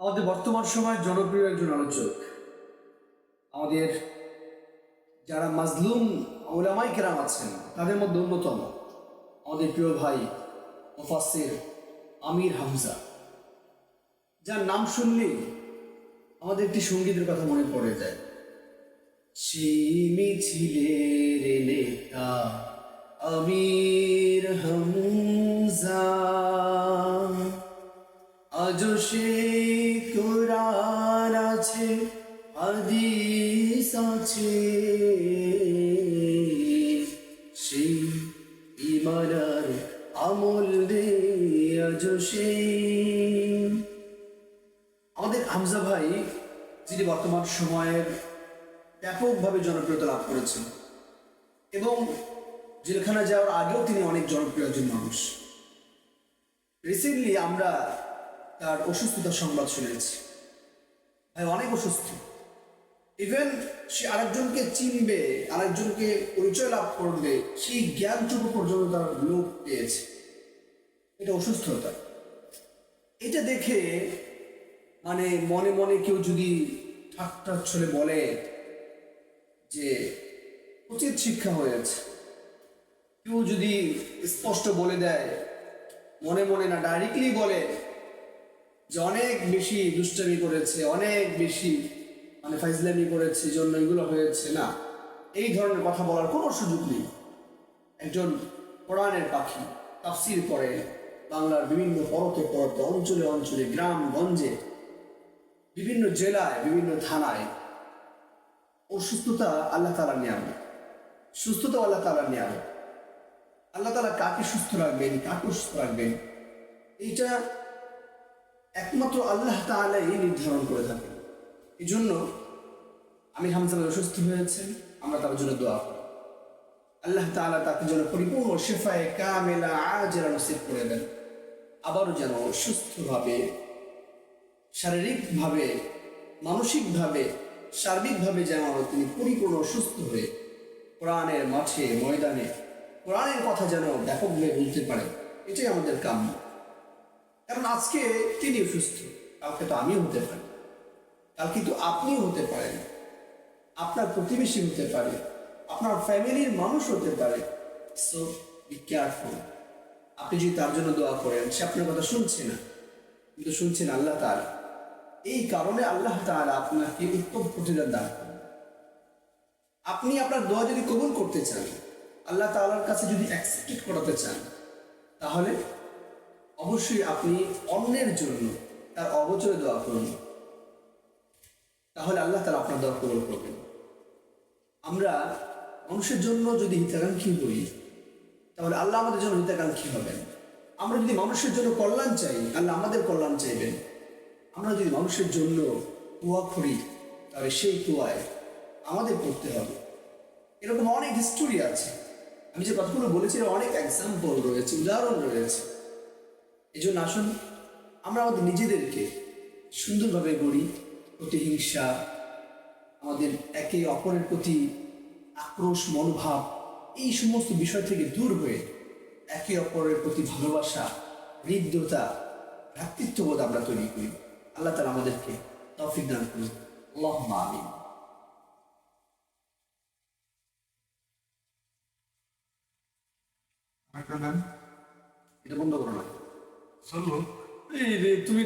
আমাদের বর্তমান সময়ের জনপ্রিয় একজন আলোচক। আমাদের যারা মাজলুম ওলামাই কেরাম আছেন, তাদের মধ্যে অন্যতম আমাদের প্রিয় ভাই মুফাসির আমির হামজা। যার নাম শুনলেই আমাদের একটি সঙ্গীতের কথা মনে পড়ে যায়। সেই মিছিলের নেতা, আমির আমাদের হামজা ভাই, যিনি বর্তমান সময়ের ব্যাপকভাবে জনপ্রিয়তা লাভ করেছেন, এবং জেলখানা যাওয়ার আগেও তিনি অনেক জনপ্রিয় একজন মানুষ। রিসেন্টলি আমরা তার অসুস্থতার সংবাদ শুনেছি। ভাই অনেক অসুস্থ। ইভেন সে আরেকজনকে চিনবে, আরেকজনকে পরিচয় লাভ করবে, সেই জ্ঞানটুকু পর্যন্ত তার লোক পেয়েছে। এটা অসুস্থতা। এটা দেখে মানে মনে মনে কেউ যদি ঠাট্টা ছলে বলে যে, উচিত শিক্ষা হয়েছে। কেউ যদি স্পষ্ট বলে দেয়, মনে মনে না ডাইরেক্টলি বলে যে, অনেক বেশি দুষ্টামি করেছে, অনেক বেশি মানে ফাইজলামি করেছে, জন্য এগুলো হয়েছে, না। এই ধরনের কথা বলার কোনো সুযোগ নেই। একজন কোরআনের পাখি তাফসির করে বাংলার বিভিন্ন পরতে পরতে অঞ্চলে অঞ্চলে, গ্রাম, গঞ্জে, বিভিন্ন জেলায়, বিভিন্ন থানায়। অসুস্থতা আল্লাহ তালার নিয়ামত। সুস্থতা আল্লাহ তালার নিয়ামত। আল্লাহ তালা কাকে সুস্থ রাখবেন, কাকে সুস্থ রাখবেন? এইটা একমাত্র আল্লাহ তালাই নির্ধারণ করে থাকেন। এই জন্য আমি হামজা অসুস্থ হয়েছেন আমরা তার জন্য দোয়া করি। আল্লাহ তাআলা তাকে যেন পরিপূর্ণ শেফায় কামেলা আজেরা নসিব করে দেন। আবারও যেন সুস্থভাবে, শারীরিকভাবে, মানসিকভাবে, সার্বিকভাবে যেন তিনি পরিপূর্ণ সুস্থ হয়ে কোরআনের মাঠে, ময়দানে, কোরআনের কথা যেন ব্যাপকভাবে বলতে পারে, এটাই আমাদের কাম্য। কারণ আজকে তিনি সুস্থ, কালকে তো আমিও হতে পারি। কালকে কিন্তু আপনিও হতে পারেন। আপনার প্রতিবেশী হতে পারে। আপনার ফ্যামিলির মানুষ হতে পারে। সো বি কেয়ারফুল আপনি যদি তার জন্য দোয়া করেন, সে আপনার কথা শুনছে না। কিন্তু শুনছেন আল্লাহ তাআলা। এই কারণে আল্লাহ তাআলা আপনাকে উত্তম প্রতিদান দান করেন আপনি আপনার দোয়া যদি কবুল করতে চান, আল্লাহ তাআলার কাছে যদি অ্যাকসেপ্টেড করাতে চান, তাহলে অবশ্যই আপনি অন্যের জন্য তার অবচয় দোয়া করুন। তাহলে আল্লাহ তাআলা আপনার দোয়া কবুল করবেন। আমরা মানুষের জন্য যদি হিতাকাঙ্ক্ষী হই, তাহলে আল্লাহ আমাদের জন্য হিতাকাঙ্ক্ষী হবেন। আমরা যদি মানুষের জন্য কল্যাণ চাই, আল্লাহ আমাদের কল্যাণ চাইবেন। আমরা যদি মানুষের জন্য কুয়া করি, তাহলে সেই কুয়ায় আমাদের করতে হবে। এরকম অনেক হিস্টোরি আছে। আমি যে কথাগুলো বলেছি, এর অনেক এক্সাম্পল রয়েছে, উদাহরণ রয়েছে। এই জন্য আসুন, আমরা আমাদের নিজেদেরকে সুন্দরভাবে গড়ি প্রতিহিংসা আমাদের একে অপরের প্রতি আক্রোশ মনোভাব এই সমস্ত বিষয় থেকে দূর হয়ে একে অপরের প্রতি ভালোবাসা হৃদ্যতা ভ্রাতৃত্ববোধ আমরা তৈরি করি। আল্লাহ তালা আমাদেরকে তৌফিক দান করুন। আল্লাহ আমিন। এটা বন্ধ করো না। চলুন এই রে তুমি